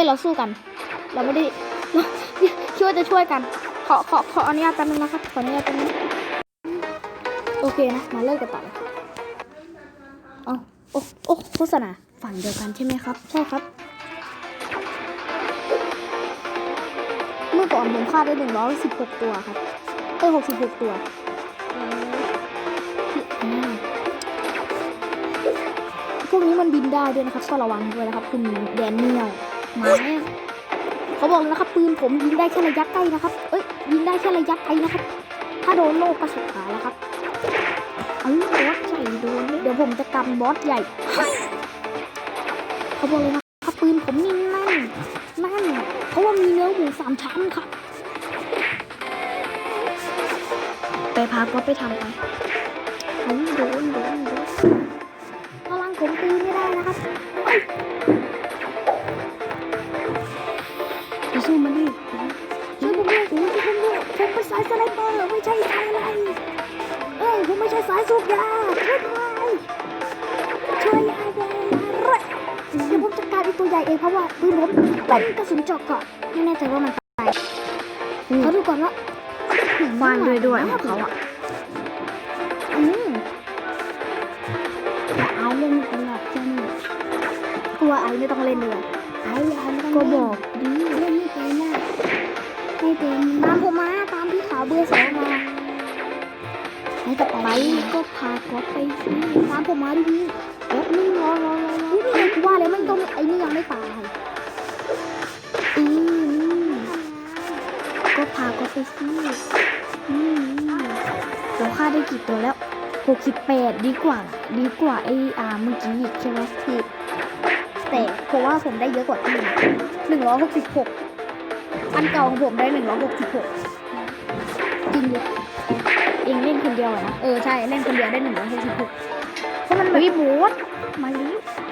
ฮ้ยเราสู้กัน เราไม่ได้คิดว่าจะช่วยกัน ขอขอขออนุญาตแป๊บนึงนะครับขออนุญาตแป๊บนึงโอเคนะมาเลิกกันต่อเลยเอาโอ้โอ้โฆษณาฝั่งเดียวกันใช่ไหมครับ ใช่ครับ เมื่อก่อนผมฆ่าได้หนึ่งร้อยสิบหกตัวครับเอ้ยหกสิบหกตัวพวกนี้มันบินได้ด้วยนะครับก็ระวังด้วยนะครับ คุณแดนเนียล มาเนี่ยเขาบอกเลยนะครับปืนผมยิงได้แค่ระยะใกล้นะครับ เอ้ยยิงได้แค่ระยะไกลนะครับ ถ้าโดนโลกกระสุนขาแล้วครับเอาบอสใหญ่โดนเดี๋ยวผมจะกันบอสใหญ่เขาบอกเลยนะครับปืนผมนี่แน่นแน่นเพราะว่ามีเนื้อหมูสามชั้นครับไปพาก็ไปทำไปโอ้ยโดน สายสูบยาช่วยด้วยช่วยยายเลยเดี๋ยวผมจัดการไอ้ตัวใหญ่เองเพราะว่าปืนผมเป็นกระสุนเจาะเกาะไม่แน่ใจว่ามันตายเขาดูก่อนว่าฟาดด้วยด้วยของเขาอะอืมแต่เอาเล่นตลอดจังกลัวไอ้ไม่ต้องเล่นเลยไอ้ไอ้ไม่ต้องก็บอกดีเล่นไม่เป็นน่ะไม่เป็นตามผมมาตามพี่ขาวเบอร์สองมา ไปไปก็พาก็ไปสิตามผมมาดิพี่แป๊บนึงรอรอรอรอนี่ไงกูว่าเลยมันต้องไอ้นี่ยังไม่ตายอืมก็พาก็ไปสิอืมเราฆ่าได้กี่ตัวแล้วหกสิบแปดดีกว่า ดีกว่าไอ้อาเมื่อกี้อีกใช่ไหมพี่แต่ผมว่าผมได้เยอะกว่าพี่หนึ่งร้อยหกสิบหกอันเก่าของผมได้หนึ่งร้อยหกสิบหกจริงเลย เองเล่นคนเดียวอะนะเออใช่เล่นคนเดียวได้หนึ่งร้อยหกสิบหกเพราะมันแบบเฮ้ยหมูดมาลิ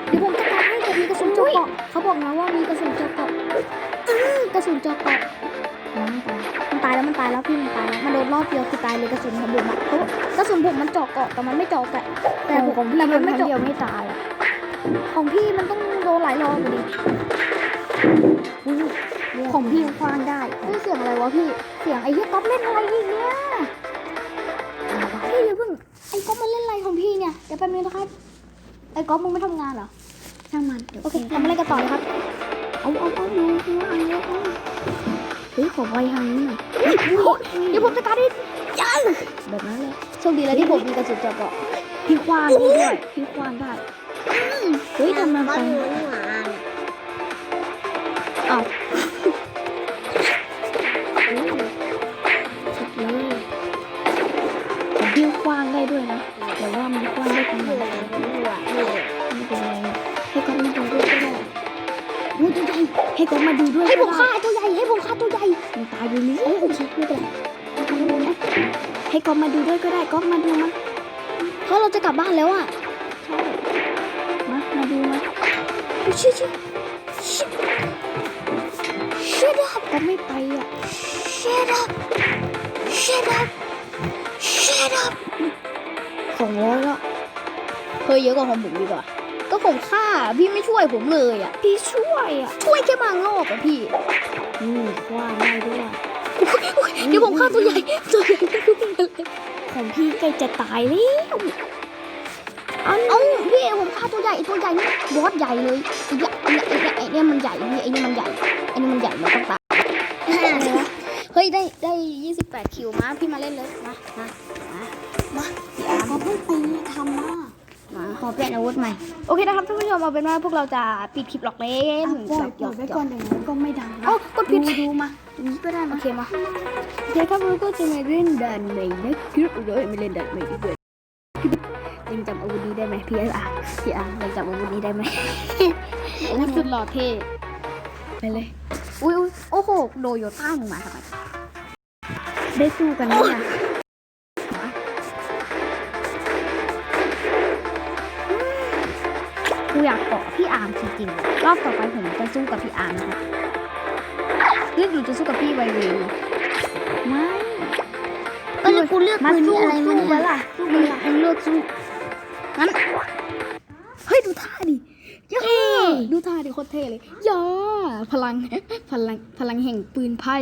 เดี๋ยวผมจะการให้ผมมีกระสุนเจาะเกาะเขาบอกนะว่ามีกระสุนเจาะเกาะอื้อกระสุนเจาะเกาะน้องไปมันตายแล้วมันตายแล้วพี่มันตายแล้วมันโดนรอบเดียวคือตายเลยกระสุนของผมอะเพราะว่ากระสุนผมมันเจาะเกาะแต่มันไม่เจาะแกะแต่แต่ผมของพี่แต่มัมันนไม่ไม่เดีเจาะยวไม่ตายอะของพี่มันต้องโดนหลายรอบอยู่ดิอู้ของพี่คว้างได้เฮ้ยเสียงอะไรวะพี่ เสียงไอ้เหี้ยก๊อฟเล่นอะไรอีกเนี่ย เนี่ยเดี๋ยวแป๊บนึงนะครับ ไอ้ก๊อฟมึงไม่ทำงานเหรอช่างมันเดี๋ยวโอเคเรามาเล่นกันต่อเลยครับ เอาเอาเอาดูดูเอาเอาเอาเฮ้ยขอไวทางนี้หน่อยเดี๋ยวผมจะการดิยังแบบนั้นเลยโชคดีแล้วที่ผมมีกระสุนเจาะเกาะพี่ควานได้ด้วยพี่ควานได้ เฮ้ยทำไมไปเใหญ่ให้ก๊อฟมาดูด้วยให้ก็ผมได้ฆ่าไอ้ตัวใหญ่ให้ผมฆ่าตัวใหญ่มันตายอยู่นี่เอ้ยโอเคไม่เป็นไรให้ก๊อฟมาดูด้วยก็ได้ก๊อฟมาดูมาเพราะเราจะกลับบ้านแล้วอะใช่มามาดูมาชิชิชิชิดอัพก็ไม่ไปอะ shut up shut up shut up สองร้อยแล้วเฮ้ยเยอะกว่าของผมดีกว่า ก็ผมฆ่าพี่ไม่ช่วยผมเลยอะ พี่ช่วยอะ ช่วยแค่บางรอบอะพี่อืมว่าได้ด้วยเดี๋ยวผมฆ่าตัวใหญ่ตัวใหญ่ไม่รู้เป็นอะไรของพี่ใกล้จะตายแล้วเอ้าพี่ผมฆ่าตัวใหญ่ไอ้ตัวใหญ่นี่บอสใหญ่เลยไอ้ใหญ่ไอ้ใหญ่ไอ้เนี่ยมันใหญ่พี่ไอ้นี่มันใหญ่ไอ้นี่มันใหญ่มันต้องตายเฮ้ยได้ได้ยี่สิบแปดคิวมาพี่มาเล่นเลยมามามามาพี่อาร์มก็เพิ่งไปทำมามา ขอเปลี่ยนอาวุธใหม่โอเคนะครับท่านผู้ชมเอาเป็นว่าพวกเราจะปิดคลิปหลอกเล่นปล่อยหยอกไว้หยก่ออกนอย่างนั้นก็ไม่ดังนะเอ้ากดผิดดูดูมาตรงนี้ก็ได้โอมาเคมาโอเคครับเราก็จะมาเล่นด่านใหม่นะคิดเลยไม่เล่นด่านใหม่ดีกว่ายังจำอาวุธนี้ได้ไหมพี่อาร์พี่อาร์ยังจำอาวุธนี้ได้ไหมอาวุธสุดหล่อเท่ไปเลยอุ้ยอุ้ยโอ้โหโดโยต้ามึงมาทำไมได้สู้กันไหมอะ กูอยากเกาะพี่อาร์มจริงๆรอบต่อไปผมจะสู้กับพี่อาร์มนะครับเลือกหนูจะสู้กับพี่ไวเวย์ไม่เออแล้วกูเลือกมาปืนสู้นี้อะไรสู้ไม่กัได้นล่ะสู้กันล่ะมึงเลือกสู้งั้นเฮ้ยดูท่าดิย่าดูท่าดิโคตรเท่เลยย่าพลังพลังพลังแห่งปืนไพ่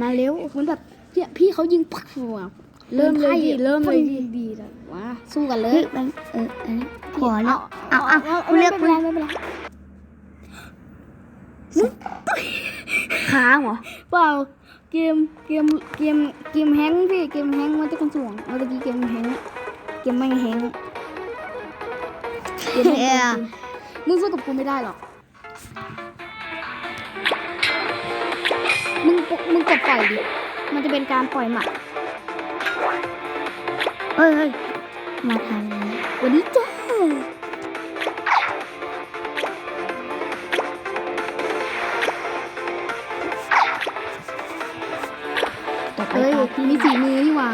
มาเร็วเหมือนแบบเนี่ยพี่เขายิงปักหัว เริ่มเลยดิปืนไพ่เริ่มเลยดิพ่นดีนะว้าสู้กันเลเฮ้ยยมันเอออันนี้ขอแล้วเอาเอาเอาเอาคุณเรียกไม่เป็นไรไม่เป็นไรค้างเหรอเปล่าเกมเกมเกมเกมแฮงค์พี่เกมแฮงค์มันจะคนสวงเมื่อกี้เกมแฮงค์เกมไม่แฮงค์เกมไม่แฮงค์มึงสู้กับกูไม่ได้หรอกมึงปกมึงกดปล่อยดิมันจะเป็นการปล่อยหมัด เฮ้ยเฮ้ยมาทางนี้วันนี้จ้าต่อไปเอ้ยตาพี่มีฝีมือนี่หว่า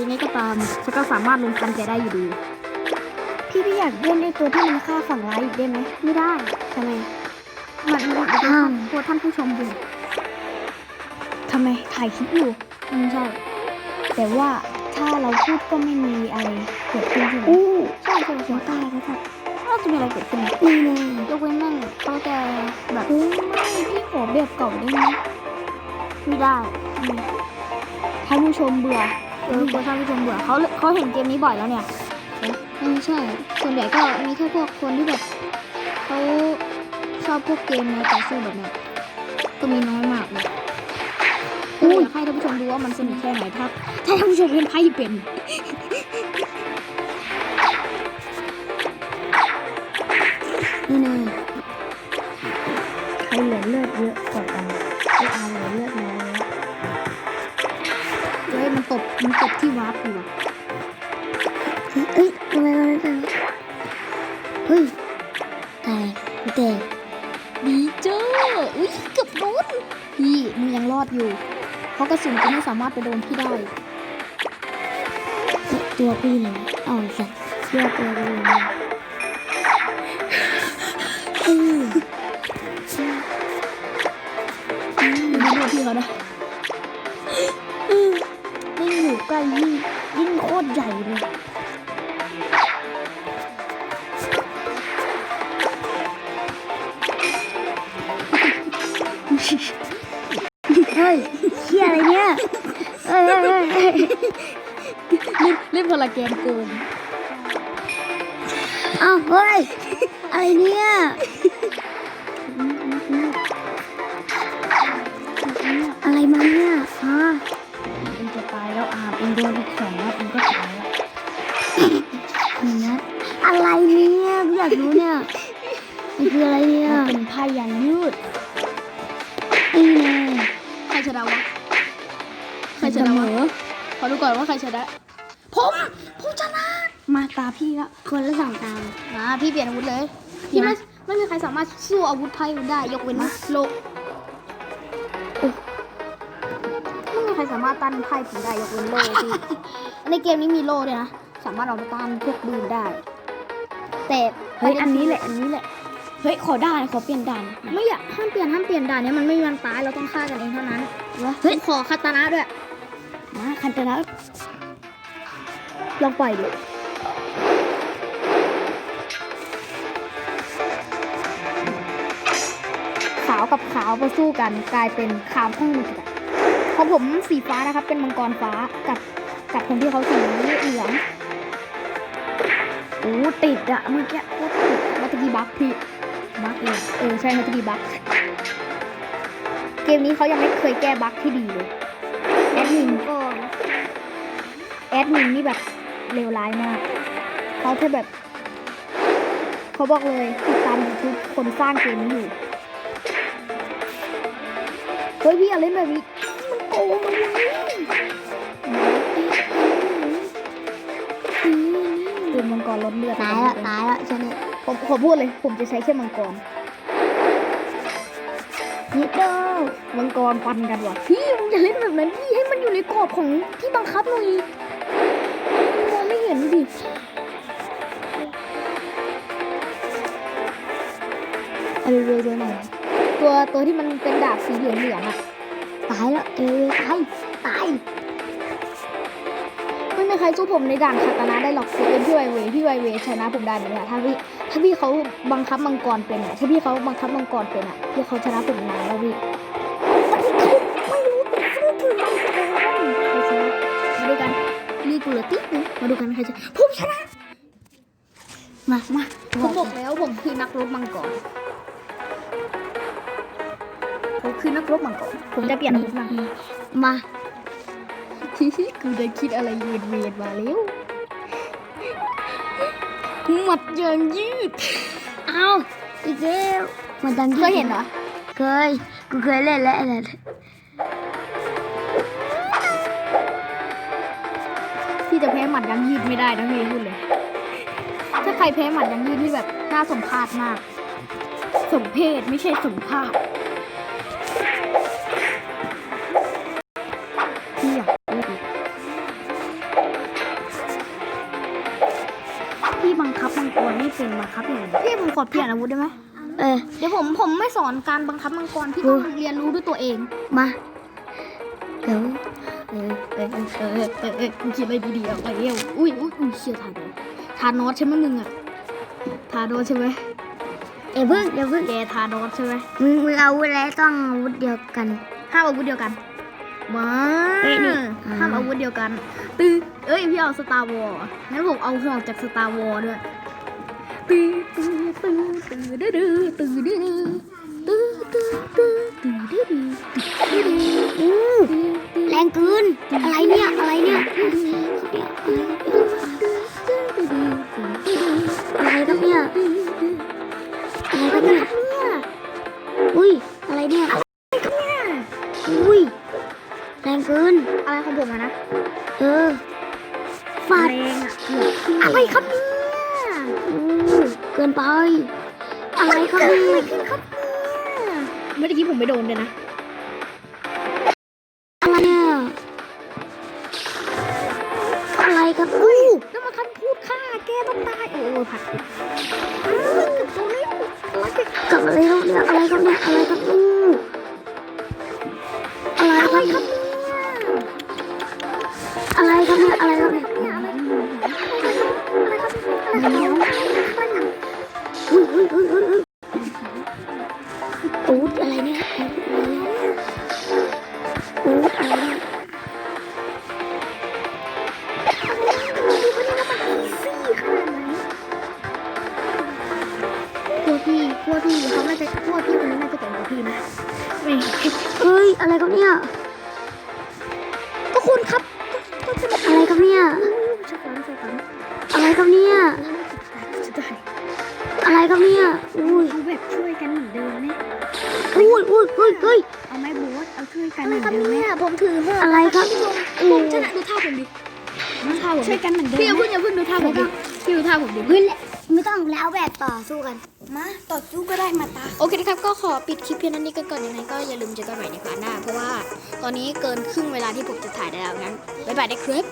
ยังไงก็ตามฉันก็สามารถลงทันแกได้อยู่ดี พี่พี่อยากเล่นไอ้ตัวที่มันฆ่าฝั่งร้ายอีกได้ไหมไม่ได้ทำไมมันมันมันอ้าวตัวท่านผู้ชมดูทำไมถ่ายคลิปอยู่อืมใช่แต่ว่า ถ้าเราพูดก็ไม่มีอะไรเกิดขึ้นใช่ไหมอู้ใช่ใช่เสียใช่งตายแล้วครับน่าจะมีอะไรเกิดขึ้นนี่แน่ยกเว้นแม่งเขาจะแบบเฮ้ยไม่พี่ขอแบบเก่าได้ไหมไม่ได้ท่านผู้ชมเบื่อเออตัวท่านผู้ชมเบื่อเขาเขาเห็นเกมนี้บ่อยแล้วเนี่ยเออใช่ ส่วนใหญ่ก็มีแค่พวกคนที่แบบเขาชอบพวกเกมแนวต่อสู้แบบเนี้ยก็มีน้อยมากเลยก็ อยากให้ท่านผู้ชมดูว่ามันสนุกแค่ไหนถ้าถ้าท่านผู้ชมเล่นไพ่เป็นนี่แน่ใครเหลือเลือดเยอะกว่ากันไม่เอาเหลือเลือดน้อยเฮ้ยมันตบมันตบที่วาร์ปอยู่เฮ้ยทำไมมันไม่เป็นเฮ้ยตกกูแตกดีเจ้าอุ้ยเกือบโดนพี่มึงยังรอดอยู่ เพราะกระสุนกูไม่สามารถไปโดนพี่ได้ ตัวพี่เลยนะอสัตว์เชื่อตัวเลยนะอืมไม่รู้พี่เขานะยิ่งอยู่ใกล้ยิ่งยิ่งโคตรใหญ่เลยเเฮ้ยเฮ้ยเฮ้ยเฮ้ยเล่นเนพลาแกนโกงอ้าวเฮ้ยอะไรเนี่ยอะไรมาเนี่ยฮะเองจะตายแล้วอาบเองโดนอีกสองนัดเองก็ตายแล้วนึ่นัดอะไรเนี่ยอยากรู้เนี่ยมันคืออะไรเนี่ยเป็นไพ่ยางยืดนี่แน่ใครชนะวะใคร ชนะวะขอดูก่อนว่าใครชนะผมผมชนะมาตาพี่ละคนละสองตามมาพี่เปลี่ยนอาวุธเลยพี่ไม่ไม่มีใครสามารถสู้อาวุธไพ่ได้ ยกเว้นโลไม่มีใครสามารถต้านไพ่ผมได้ยกเว้นโลพี่ในเกมนี้มีโลด้วยนะสามารถเอาไปต้านพวกบืนได้ แต่เฮ้ยอันนี้แหละอันนี้แหละเฮ้ยขอด่านขอเปลี่ยนด่านไม่อยากห้ามเปลี่ยนห้ามเปลี่ยนด่านเนี้ยมันไม่มีวันตายเราต้องฆ่ากันเองเท่านั้นวะเฮ้ยขอคาตานะด้วย มาคันตะแล้วลองปล่อยดิขาวกับขาวมาสู้กันกลายเป็นขาวข้องมือกันของผมสีฟ้านะครับ เป็นมังกรฟ้ากับกับคนที่เขาสีเหลืองโอ้ติดอะเมื่อกี้โคตรติดมัตกี้บัคพี่บัคเลยเออใช่มัตกี้บัคเกมนี้เขายังไม่เคยแก้บัคที่ดีเลยแอดมินก่ แอดมินนี่แบบเลวร้ายมากเขาแค่แบบเขาบอกเลยติดตามยูทูบคนสร้างเกมนี้อยู่เฮ้ยพี่อย่าเล่นแบบนี้มันโกงมันตื่นมังกรลดเลือดตายละตายละฉันเนี่ยผมผมพูดเลย ผมจะใช้แค่มังกรนิดเดียวมังกรฟันกันว่ะพี่มึงอย่าเล่นแบบนั้นพี่ กรอบของที่บังคับหน่อยมองไม่เห็นดิเอาเร็วๆด้วหน่อยตัวตัวที่มันเป็นดาบสีเหลืองเหลืองๆอะตายละเออตายตายไม่มีใครสู้ผมในด่านคาตานะได้หรอกเป็นพี่ไวเวพี่ไวเวชนะผมได้เนี่ยถ้าพี่ถ้าพี่เขาบังคับมังกรเป็นอะถ้าพี่เขาบังคับมังกรเป็นอะพี่เขาชนะผมนานแล้วพี่ กูเหลือติ๊กนึงมาดูกันใครจะผมชนะมามาผมบอกแล้วผมคือนักรบมังกรผมคือนักรบมังกรผมจะเปลี่ยนอาวุธมามากูได้คิดอะไรเวียนเวียนๆมาแล้วหมัดอย่างยืดเอาอีกแล้วมันดังเคยเห็นเหรอเคยกูเคยเล่นแล้ว จะแพ้หมัดยังยืดไม่ได้นะพี่พูดเลย ถ้าใครแพ้หมัดยังยืดนี่แบบน่าสมเพชมาก สมเพศไม่ใช่สมภาพพี่อยากเล่นอีกพี่บังคับมังกรไม่เป็นบังคับอย่างไรพี่ผมขอเปลี่ยนอาวุธได้ไหมเออเดี๋ยวผมผมไม่สอนการบังคับมังกรพี่ต้องเรียนรู้ด้วยตัวเองมาเดี๋ยว เออเออเออเออเออมึงคิดอะไรดีๆเอาไปเร็วอุ้ยอุ้ยอุ้ยเชี่ยทานอสทานอสใช่ไหมมึงอะทานอสใช่ไหมเอ้ยเพิ่งเดี๋ยวเพิ่งแกทานอสใช่ไหมมึงมึงเอาอาวุธอะไรต้องอาวุธเดียวกันห้ามอาวุธเดียวกันมาเอ้ยนี่ห้ามอาวุธเดียวกันตื้อเอ้ยพี่เอาสตาร์วอร์งั้นผมเอาห่วงจากสตาร์วอร์ด้วยตื้อตื้อตื้อตื้อดื้อดื้อตื้อดื้อ ดื้อตื้อตื้อตื้อตื้อดื้อดื้อดื้อดื้อดื้ออู้ดื้อแรงเกินอะไรเนี่ยอะไรเนี่ยอะไรครับเนี่ยอะไรครับเนี่ยอุ้ยอะไรเนี่ยอุ้ยแรงเกินอะไรของผมอะนะเออฟาดแรงอะเกือบครึ่งอะไรครับเนี่ยอู้เกินไปอะไรครับเนี่ย เมื่อกี้ผมไม่โดนเลยนะอะไรเนี่ยอะไรครับอู้แล้วมาคันพูดฆ่าแกต้องตายโอ้โหผัดอ้าวเกับตัวเร็วอะไรกันกับอะไรครับเนี่ยอะไรครับเนี่ยอะไรครับอู้อะ อะไรครับเนี่ยอุ้ยเอาแบบช่วยกันเหมือนเดิมไหมอุ้ยอุ้ยอุ้ยเฮ้ยเอาไหมโบ๊ทเอาช่วยกันเหมือนเดิมไหมผมถือเถอะอะไรครับผมชนะดูท่าผมดิดูท่าผมช่วยกันเหมือนเดิมพี่อย่าเพิ่งอย่าเพิ่งดูท่าผมดิพี่ดูท่าผมดิเฮ้ยไม่ต้องแล้วแบบต่อสู้กันมาต่อสู้ก็ได้มาตาโอเคนะครับก็ขอปิดคลิปเพียงเท่านี้กันก่อนยังไงก็อย่าลืมเจอกันใหม่ในพาร์ทหน้าเพราะว่าตอนนี้เกินครึ่งเวลาที่ผมจะถ่ายได้แล้วงั้นบ๊ายบายนะครับ